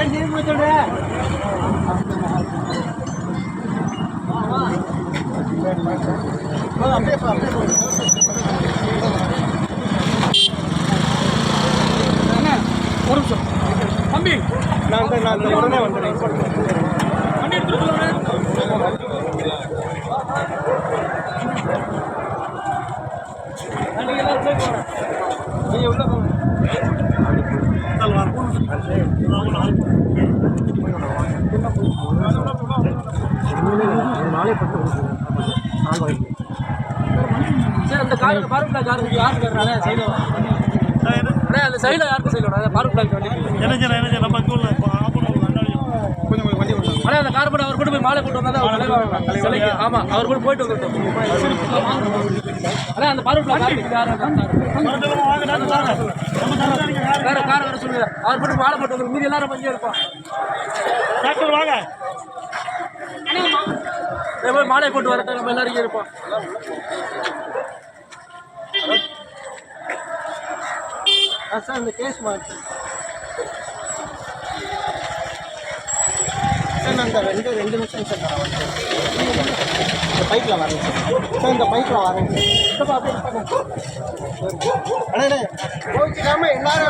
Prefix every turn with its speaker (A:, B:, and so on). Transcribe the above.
A: அப்படியே
B: ஒரு நிமிஷம் தம்பி
A: நான் நான் உடனே வந்துடுறேன்
B: வண்டி எடுத்துட்டு போகிறேன் நீங்கள்
A: உள்ள போங்க மாலை போட்டு நாலு வாங்கி
B: சார் அந்த கார் பார்வட்டா கார் யாருக்கு வர்றாங்க சைடில் அண்ணே அந்த சைடில் யாருக்கு சைடில் அண்ணே பார்வட்டாக்கு வண்டி
C: என்ன என்ன நம்ம ஸ்கூலில்
B: அண்ணே அந்த கார் போட்டு அவர் கூட போய் மாலை போட்டு வந்தா அவர் சிலைக்கு. ஆமாம் அவர் கூட போயிட்டு வந்துட்டோம். அண்ணே அந்த பார்வட்டா கார் யார்?
C: வேற
B: கார்? வர சொல்லுங்க. அவர் போட்டு மாலை போட்டு வந்து மீதி எல்லாரும் பஞ்சம் இருப்போம்
C: டாக்டர் வாங்க.
B: இதே மாதிரி மாலை போட்டு வரட்டும் நம்ம எல்லாரும் இங்கே இருப்போம்.
A: சார் இந்த கேஸ் மாட்டு சார் நான் இந்த ரெண்டு ரெண்டு நிமிஷம் சார் நான் வரேன் இந்த பைக்கில் வரேன் சார். சார் இந்த பைக்கில் வரேன் சார். அண்ணே கோச்சிக்காமல் எல்லாரும்